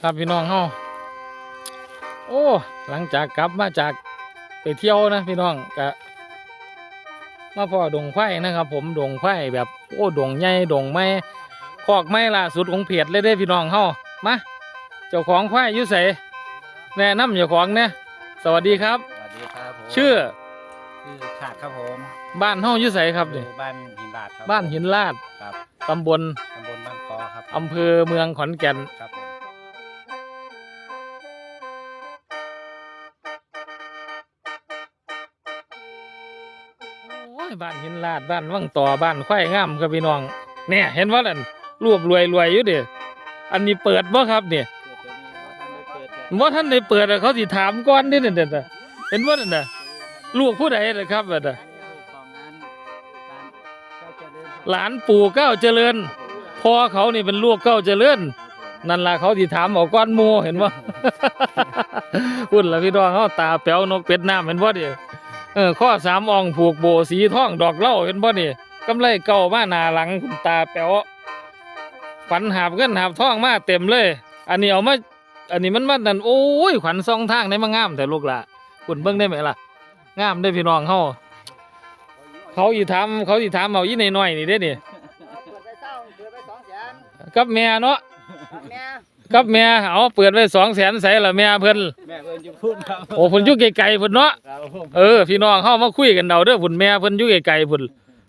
ครับพี่น้องเฮาโอ้ หลังจากกลับมาจากไปเที่ยวนะพี่น้องกะมาพอดงไข่นะครับ ผมดงไข่แบบโอ้ดงใหญ่ดงไม้คอกไม้ล่าสุดของเพจเลยเด้พี่น้องเฮามาเจ้าของไข่อยู่ไสแนะนำเจ้าของเนี่ยสวัสดีครับ สวัสดีครับผมชื่อชื่อขาดครับผมบ้านเฮาอยู่ไสครับอนี่ยู่บ้านหินลาดครับบ้านหินลาดครับตำบลตำบลบ้านคอครับอำเภอเมืองขอนแก่นครับ บ้านหินลาดบ้านวังต่อบ้านควายงามครับพี่น้องเนี่ยเห็นว่านั่นรวบรวยรวยอยู่เด้ออันนี้เปิดบ่ครับเนี่ยว่าท่านได้เกิดแค่ว่าท่านเปิดอะเขาสิถามก่อนเด้เด่นๆเห็นว่านั่นน่ะลูกผู้ใดนะครับน่ะของงานบ้านเจ้าเจริญครับหลานปู่เก้าเจริญพ่อเขานี่เป็นลูกเก้าเจริญนั่นล่ะเขาสิถามเอาก้อนหมูเห็นบ่าพุ่นละพี่น้องเขาตาแป๋วนกเป็ดน้ำเห็นบ่าดิ เออข้อสามอ่องผูกโบสีทองดอกเหล้าเห็นบ่นี่กำไรเก่ามาหน้าหลังคุณตาแป๋วขวัญหาบเงินหาบทองมาเต็มเลย อันนี้เอามาอันนี้มันมานั่นโอ้ยขวัญซองทางได้มางามแต่ลูกล่ะคุณเบิ่งได้ไหมล่ะงามได้อพี่น้องเฮาเขาอีถามเขาอีถามเอาอีน้อยๆนี่เด้นี่เปิดไปเศร้าเปิดไปสองแสนกับแม่เนาะแม่ กับแม่เอาเปิดไว้สองแสนใส่ละแม่เพิ่นแม่เพิ่นอยู่พุ่นครับโอ้เพิ่นอยู่ไกลๆเพิ่นเนาะครับผมเออพี่น้องเฮามาคุยกันเดาเด้อพุ่นแม่เพิ่นอยู่ไกลๆพุ่น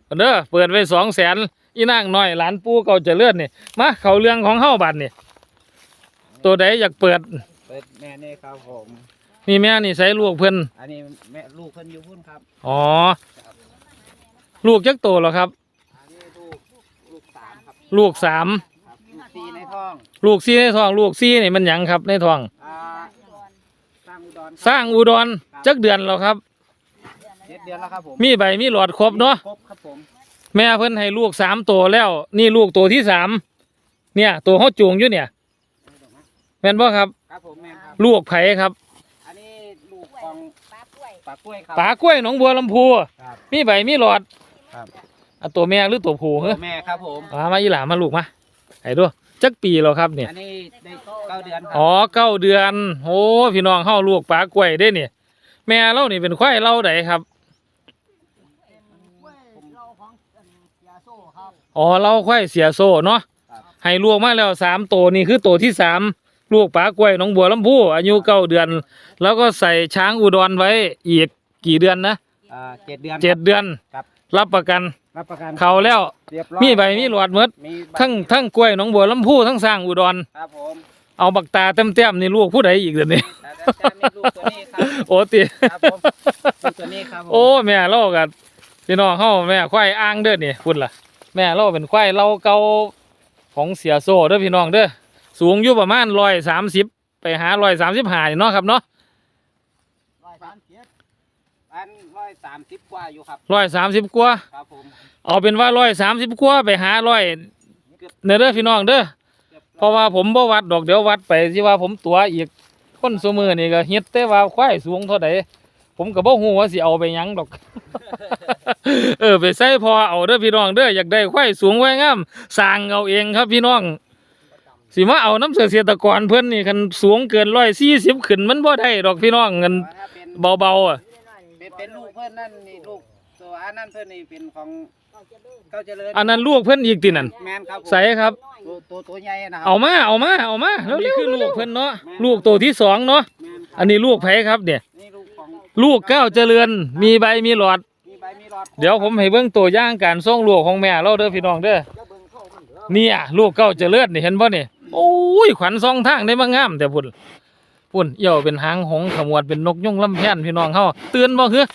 เพิ่นเด้อเปิดไว้สองแสนอีนางน้อยหลานปู่เก่าเจริญนี่มาเข้าเรื่องของเฮาบัดนี่ตัวใดอยากเปิดเปิดแม่นี่ครับผมนี่แม่นี่ใส่ลูกเพิ่นอันนี้แม่ลูกเพิ่นอยู่พุ่นครับอ๋อลูกจักโตแล้วครับอันนี้ลูกลูกสามครับลูกสาม องลูกซี่ในท้องลูกซี่นี่มันหยังครับในท้อง อ่าสร้างอุดรคบสร้างอุดรจักเดือนแล้วครับ เจ็ดเดือนแล้วครับผมมีใบมีหลอดครบเนาะครบครับผมแม่เพิ่นให้ลูกสามตัวแล้ว นี่ลูกตัวที่สามเนี่ย ตัวเขาจูงอยู่เนี่ยแม่นบ่ครับ ครับผมแม่ครับลูกไผครับอันนี้ลูกของปลากล้วยปลากล้วยครับ ปลากล้วยหนองบัวลำพูครับมีใบมีหลอดครับ อะตัวแม่หรือตัวผู้เหรอแม่ครับผม มามาอีหลามาลูกมาไอ้ด้วย จักปีแล้วครับเนี่ยอันนี้ได้เก้าเดือนครัอ๋อเก้าเดือนโอ้พี่น้องเฮาลูกปลากล้วยได้เนี่ยแม่เรานี่เป็นควายเล่าใดครับเราของยาโซ่ครับอ๋อเล่าควายเสียโซ่เนาะครับให้ลูกมาแล้วสามตัวนี่คือตัวที่สามลูกปลากล้วยหนองบัวลำพูอายุเก้าเดือน แล้วก็ใส่ช้างอุดรไว้อีกกี่เดือนนะอ่าเจ็ดเดือนเจ็ดเดือนครับรับประกัน รับประกันเขาแล้ว เรียบร้อยมีใบมีหลอดหมดมีใบทั้งทั้งกล้วยหนองบัวลำพูทั้งสร้างอุดร ครับผมเอาบักตาเต็มๆนี่ลูกผู้ใดอีกเดี๋ยวนี้แต่แต่มีลูกตัวนี้ครับ โอ้ติครับผมลูกตัวนี้ครับผมโอ้แม่เล่ากันพี่น้องเฮาแม่ควายอ้างเด้อนี่คุณล่ะ แม่เล่าเป็นควายเล่าเก่าของเสียโซ่เด้อพี่น้องเด้อสูงอยู่ประมาณร้อยสามสิบไปหาร้อยสามสิบห้านี่เนาะครับเนาะ ร้อยสามสิบอันร้อย สามสิบกว่าอยู่ครับร้อยสามสิบกว่าครับผมเอาเป็นว่าร้อยสามสิบกว่าไปหาร้อยเกือบเนอเด้อพี่น้องเด้อกือบเพราะว่าผมบ่วัดดอกเดี๋ยววัดไปที่ว่าผมตัวอีกคนสมือนี่ก็เฮ็ดแต่ว่าควายสูงเท่าใดผมก็บ่ฮู้ว่าสิเอาไปหยังดอก เออไปใส่พอเอาเด้อพี่น้องเด้ออยากได้ควายสูงไว้งามสร้างเอาเองครับพี่น้องสิมาเอาน้ำเกษตรกรเพิ่นนี่คันสูงเกิน140ขึ้นมันบ่ได้ดอกพี่น้องเงินถ้าเป็นเบาๆอะ เป็นเป็นลูกเพื่อนนั่นนี่ลูกตัวอันนั้นเพื่อนนี่เป็นของเก้าเจริญอันนั้นลูกเพิ่นอีกตินั่นแมนครับผมใส่ครับ ตัวตัวตัวใหญ่นะครัเอามาเอามาเอามาแล้วนี่คือลูกเพิ่นเนาะลูกตัวที่สองเนาะแมนครับอันนี้ลูกไผครับเนี่ย นี่ลูกของลูกเก้าวเจริญมีใบมีหลอด มีใบมีหลอดเดี๋ยวผมให้เบิ่งตัวอย่างการส่งลูกของแม่เราเด้อพี่น้องเด้อเนี่ยลูกเก้าวเจริญนี่เห็นบ่นี่โอ้ยขวัญซองทางได้มางามแต่พุ่น พุ่นเอี่ยวเป็นหางหงส์ขมวดเป็นนกยุ่งลำแพนพี่น้องเฮาเตือนบ่คือ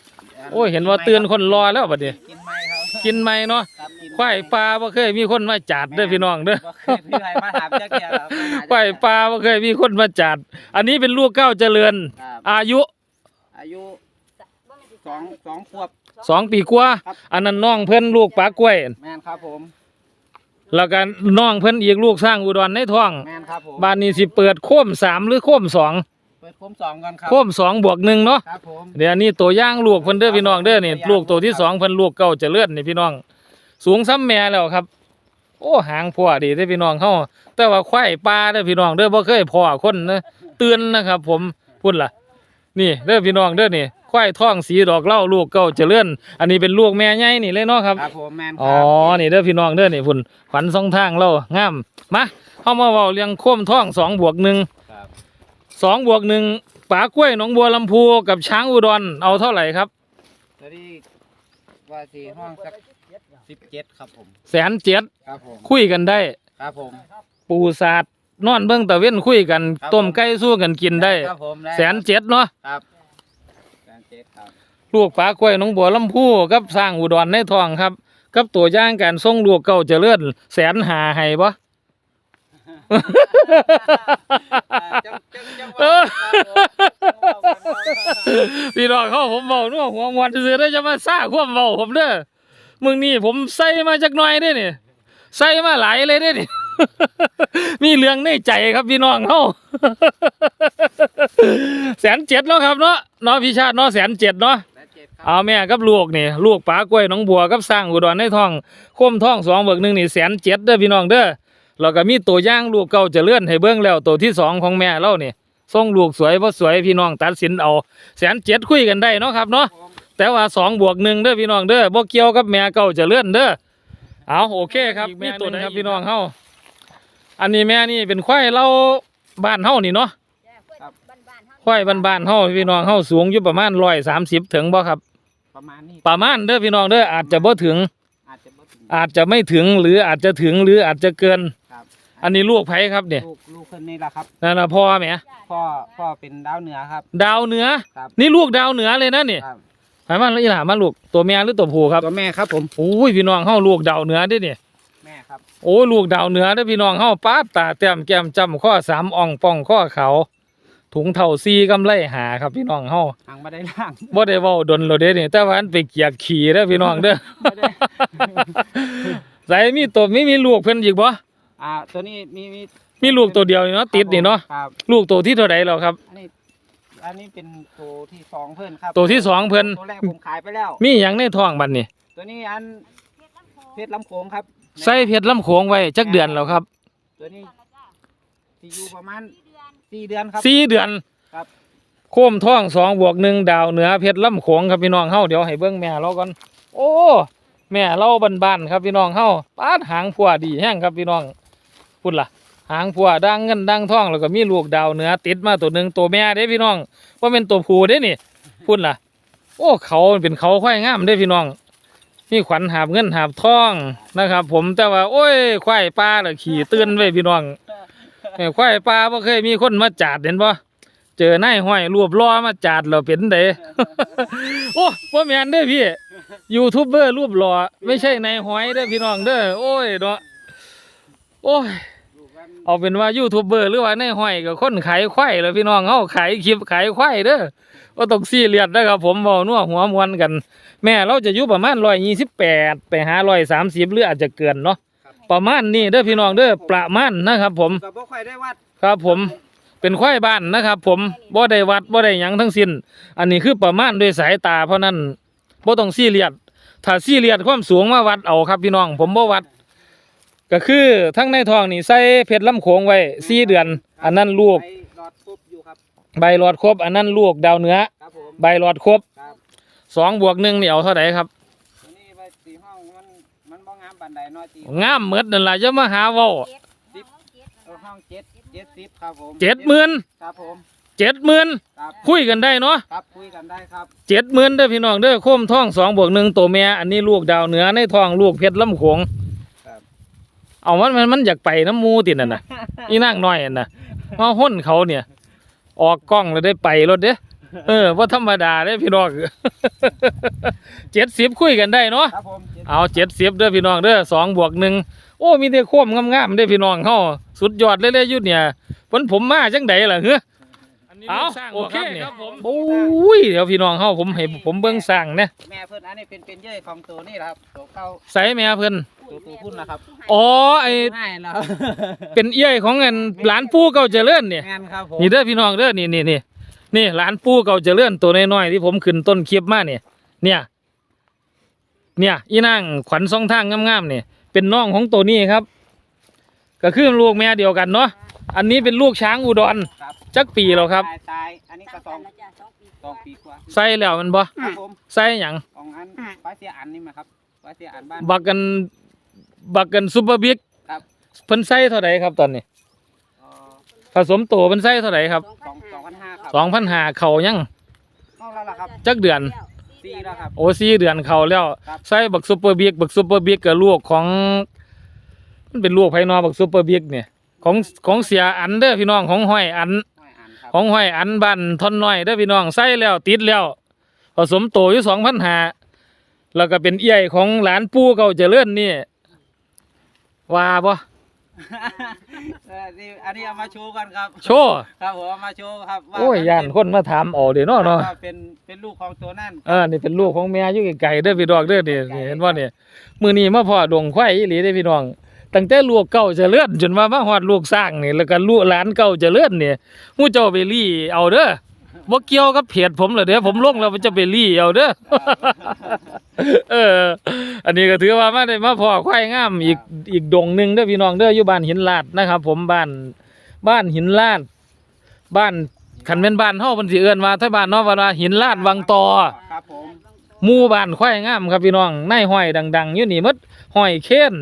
โอ้ยเห็นว่าเตือนคนรอแล้วบัดนี้กินไหมครับกินไหมเนาะครับกินควายปลาบ่เคยมีคนมาจัดเด้อพี่น้องเด้อบ่เคยพี่ใครมาถามจักเดียวครับมาหาควายปลาบ่เคยมีคนมาจัด อันนี้เป็นลูกเก้าวเจริญครับอายุ อายุสองสองขวบสองปีกว่าครับอันนั้นน้องเพิ่นลูกปลากล้วยแมนครับผม แล้วก็น้องเพิ่นอีกลูกสร้างอุดรในท้องแมนครับผม บ้านนี้สิเปิดโค้มสามหรือโค้มสองเปิดโคมสองกันครับ โค้มสองบวกหนึ่งเนาะครับผม เดี๋ยวอันนี้ตัวอย่างลูกเพิ่นเด้อพี่น้องเด้อนี่ตัวอย่างลูกตัวที่สองเพิ่นลูกเก่าเจะเลื่อนนี่พี่น้อง สูงซ้ำแม่แล้วครับ โอ้หางพ่อดีเด้อพี่น้องเฮาแต่ว่าควายป่าเด้อพี่น้องเด้อบ่เคยพ่อคนนะเตือนนะครับ ผมพุ่นล่ะ นี่เด้อพี่น้องเด้อนี่ ควายท้องสีดอกเหล้าลูกเก่าเจริญอันนี้เป็นลูกแม่ใหญ่นี่เลยเนาะครับครับผมแมนคอ๋อรับนี่เด้อพี่น้องเด้อนี่พุ่นขวัญสองทางเรางามมาเฮามาเว้าเรื่องโค้มท้องสองบวกหนึ่งครับสองบวกหนึ่งป๋ากล้วยหนองบัวลำพูกับช้างอุดรเอาเท่าไหร่ครับตัวนี้ว่าสีห้องสักสิบเจ็ดครับผม แสนเจ็ดครับผม คุยกันได้ ครับผม ปูศาสตร์นอนเบิ่งตะเว้นคุยกัน ครับ ต้มไก่สู้กันกินได้ ครับผมได้แสนเจ็ดเนาะครับ ลูกป๋ากล้วยหนองบัวลำพูกับสร้างอุดรในทองครับ กับตัวอย่างการส่งลูกเก่าเจริญแสนหาให้บ่ จังจังจังเออครับผมพี่น้องเขาผมเบานัวหัวมวนซื่อๆได้อจะมาซ่าความเบาผมเด้อมึงนี่ผมใส่มาจักหน่อยเด้อนี่ใส่มาหลายเลยเด้อนี่ มีเรื่องในใจครับพี่น้องเขาแสนเจ็ดเนาะครับเนาะเนาะพี่ชาติเนาะแสนเจ็ดเนาะแสนเจ็ดครับเอาแม่กับลูกนี่ลูกป๋ากล้วยหน้องบัวกับสร้างอุดรในท้องโคมท้องสองเบิกหนึ่งนี่แสนเจ็ดเด้อพี่น้องเด้อแล้วก็มีตัวอย่างลูกเก่าเจะเลื่อนให้เบิ้งแล้วตัวที่สองของแม่เรานี่ส่งลูกสวยบ่สวยพี่น้องตัดสินเอาแสนเจ็ดคุยกันได้เนาะครับเนาะผมแต่ว่าสองบวกหนึ่งเด้อพี่น้องเด้อบ่เกี่ยวกับแม่เก่าเจะเลื่อนเด้อเอาโอเคครับมีตัวหนึงครับพี่น้องเฮา อันนี้แม่นี่เป็นควายเราบ้านเฮานี่เนาะครับ ควายบ้านๆเฮาพี่น้องเฮาสูงอยู่ประมาณร้อยสามสิบถึงบ่ครับ ประมาณนี้ประมาณเด้อพี่น้องเด้ออาจจะบ่ถึง อาจจะบ่ถึงอาจจะไม่ถึงหรืออาจจะถึงหรืออาจจะเกิน ครับอันนี้ลูกไผครับเนี่ยลูกลูกคนนี้แหละครับ นั่นนะพ่อแหมพ่อพ่อเป็นดาวเหนือครับ ดาวเหนือ ครับนี่ลูกดาวเหนือเลยนะนี่ครับหายมาแล้วอีหล่ามาลูกตัวเมียหรือตัวผู้ครับตัวแม่ครับผม โอ้ยพี่น้องเฮาลูกดาวเหนือเด้อนี่แม่ ครับโอ้ยลูกดาวเหนือเด้อพี่น้องเฮาป้าดตาแต้มแก้มจำข้อสามอ่องป่องข้อเขา ถุงเท่าซีกำไรหาครับพี่น้องเฮาหางมาได้ล่าง บ่ได้เว้าดนโลดเด้อนี่แต่ว่าอันไปเกียกขี่เด้อพี่น้องเด้อบ่ได้ ใส่มีตัวมีมีลูกเพิ่นอีกบ่อ่าตัวนี้มีมีมีลูกตัวเดียวนี่เนาะติดนี่เนาะครับ ลูกตัวที่เท่าใดแล้วครับ อันนี้อันนี้เป็นตัวที่สองเพื่อนครับตัวที่สองเพิ่นตัวแรกผมขายไปแล้ว มีหยังในท้องบัดนี้ตัวนี้อันเพชรลำโขงครับ ใส่เพชรลำโขงไว้จักเดือนแล้วครับตัวนี้ที่อยู่ประมาณสี่เดือนครับ สี่เดือนครับ โค้มท้องสองบวกหนึ่งดาวเหนือเพชรลำโขงครับพี่น้องเฮาเดี๋ยวให้เบิ้งแม่เราก่อนโอ้แม่เราบ้านๆครับพี่น้องเฮาปาดหางผัวดีแห้งครับพี่น้องพุ่นล่ะ หางผัวดังเงินดังทองแล้วก็มีลูกดาวเหนือติดมาตัวหนึ่งตัวแม่เด้พี่น้องว่าเป็นตัวผู้เด้นี่พุ่นล่ะ โอ้เขาเป็นเขาควายงามเด้พี่น้อง มีขวัญหาบเงินหาบทองนะครับ ผมแต่ว่า โอ้ยควายปลาละขี่ตื่นไว้พี่น้องเอ้ควายปลาบ่เคยมีคนมาจาดเห็นบ่เจอนายห้อยรวบล้อมาจาดเราเป็นเด้โอ้บ่อแม่นเด้พี่ยูทูบเบอร์รูปหล่อไม่ใช่นายห้อยเด้พี่น้องเด้อโอ้ยเนาะโอ้ยเอาเป็นว่ายูทูบเบอร์หรือว่านายห้อยก็คนขายควายแหล้วพี่น้องเฮาขายคลิปขายควายเด้อ บ่ต้องซีเรียสนะครับผมเว้านัวหัวมวนกัน แม่เราจะอยู่ประมาณ128ไปหา130หรืออาจจะเกินเนาะประมาณนี้เด้อพี่น้องเด้อประมาณนะครับ ผมก็บ่ค่อยได้วัดครับผมเป็นควายบ้านนะครับ ผมบ่ได้วัดบ่ได้หยังทั้งสิ้น อันนี้คือประมาณด้วยสายตา เพราะนั้นบ่ต้องซีเรียสถ้าซีเรียสความสูงมาวัดเอาครับพี่น้อง ผมบ่วัด ก็คือทั้งในท้องนี่ใส่เพชรลำโขงไว้4เดือน อันนั้นลูกไปหลอดครบอยู่ครับใบหลอดครบอันนั้นลูกดาวเหนือครับผม ใบหลอดครบครับสองบวกหนึ่งนี่เอาเท่าไหร่ครับตัวนี้ไปสีห้องมันมันบ่งามปานใดน้อยจีงามหมดนั่นล่ะจะมาหาเว้าตัวห้องเจ็ดเจ็ดสิบครับผม70,000ครับผม70,000ครับคุยกันได้เนาะครับคุยกันได้ครับเจ็ดหมื่นเด้อพี่น้องเด้อโคมท้องสองบวกหนึ่งตัวแม่อันนี้ลูกดาวเหนือในท้องลูกเพชรลำโขงครับเอามันมันมันอยากไปน้ำหมูตินั่นน่ะ อีนั่งน้อยนั่นน่ะมาห้นเขาเนี่ย ออกกล้องแล้วได้ไปรถเด้อ เออว่าธรรมดาเด้อพี่น้องเจ็ดสิบคุยกันได้เนาะครับผม70เอาเจ็ดสิบเด้อพี่น้องเด้อสองบวกหนึ่งโอ้มีแต่โค้มงามๆเด้อพี่น้องเขาสุดยอดเลยเลยๆอยุดเนี่ยผลผมมาจังใดล่ะเฮ้อเอาโอเคครับผมโอ้ยเดี๋ยวพี่น้องเขาผมให้ผมเบิ่งสร้างเนี่ยแม่เพิ่นอันนี้เป็นเป็นเยื่อของตัวนี่แหละครับตัวเข้าใส่แม่เพิ่นตัวตัวพุ่นนะครับอ๋อไอง่ายแล้วเป็นเอี้ยของเงินหลานปู่เก่าเจริญเนี่ยงานครับผมนี่เด้อพี่น้องเด้อนี่นี่นี่ นี่หลานปู่เก่าเจริญตัวน้อยๆที่ผมขึ้นต้นคลิปมาเนี่ย เนี่ย เนี่ย อีนางขวัญสองทางงามๆเนี่ย เป็นน้องของตัวนี้ครับ ก็คือลูกแม่เดียวกันเนาะ อันนี้เป็นลูกช้างอุดรครับจักปีแล้วครับ ตายตายอันนี้ก็สองสองปีกว่าใส่แล้วมันบ่ครับผมใส่หยังของอันป้าเสียอันนี่มาครับป้าเสียอันบ้าน บักกันบักกันซุปเปอร์บิ๊กครับ เพิ่นใส่เท่าไหร่ครับตอนนี้ เอ่อผสมโตเพิ่นใส่เท่าไหร่ครับ สอง สองพันห้าครับสองพันหาเข่ายังเข้าแล้วล่ะครับจักเดือนสี่แล้วครับ โอ้สี่เดือนเข่าแล้วครับ ใส่บักซุปเปอร์บิ๊กบักซุปเปอร์บิ๊กกับลูกของ มันเป็นลูกไผนอบักซุปเปอร์บิ๊กเนี่ย ของของเสียอันเด้อพี่น้องของห้อยอัน ไม่อ่านครับของห้อยอันบ้านทอนน้อยเด้อพี่น้องใส่แล้วติดแล้ว ผสมโตอยู่สองพันหาแล้วก็เป็นเอี้ยของหลานปู่เก่าเจริญนี่ว่าบ่ เออนี่อันนี้เอามาโชว์กันครับ โชว์ครับผมเอามาโชว์ครับว่าโอ้ยย่านคนมาถามเอาเด้เนาะเนาะว่าเป็นเป็นลูกของตัวนั่นเออนี่เป็นลูกของแม่อยู่ไกลๆเด้อพี่ดอกเด้อนี่นี่เห็นบ่นี่มื้อนี้มาพ่อดงควายอีหลีเด้อพี่น้องตั้งแต่ลูกเก่าเจริญจนมามาฮอดลูกสร้างนี่แล้วก็ลูกหลานเก่าเจริญนี่ฮู้เจ้าไปรี่เอาเด้อ บ่เกี่ยวกับเพจผมเลยเด้อผมลงแล้วมันจะไปรี่เอาเด้อ เออ อันนี้ก็ถือว่ามาได้มาพ่อควายงามอีกอีกดงหนึงเด้อพี่น้องเด้ออยู่บ้านหินลาดนะครับ ผมบ้านบ้านหินลาด บ้านคันแม่นบ้านเฮาเพิ่นสิเอิ้นว่าถ้าบ้านเนาะว่าหินลาดวังตอ ครับผมหมู่บ้านควายงามครับพี่น้องในห้อยดัง ๆ อยู่นี่หมดห้อยเค้น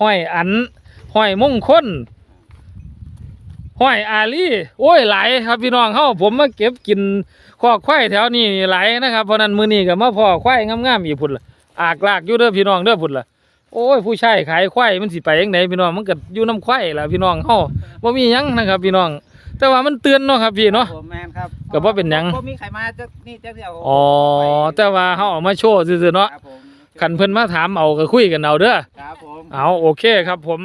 ห้อยอันห้อยมงคล ห้อยอาลีโอ้ยหลายครับพี่น้องเฮาผมมาเก็บกินคอกควายแถวนี้นี่หลายนะครับเพราะนั้นมื้อนี้ก็มาพ่อควายงามๆอีกพุ่นล่ะอากลากอยู่เด้อพี่น้องเด้อพุ่นล่ะโอ้ยผู้ชายขายควายมันสิไปจังไดพี่น้องมันก็อยู่น้ำควายล่ะพี่น้องเฮาบ่มีหยังนะครับพี่น้อง แต่ว่ามันเตือนเนาะครับพี่เนาะครับผมแมนครับก็บ่เป็นหยัง บ่มีใครมาจะนี่จะเดียวอ๋อแต่ว่าเฮาเอามาโชว์ซื่อๆเนาะครับผมคันเพิ่นมาถามเอาก็คุยกันเอาเด้อ ครับผม เอาโอเคครับผม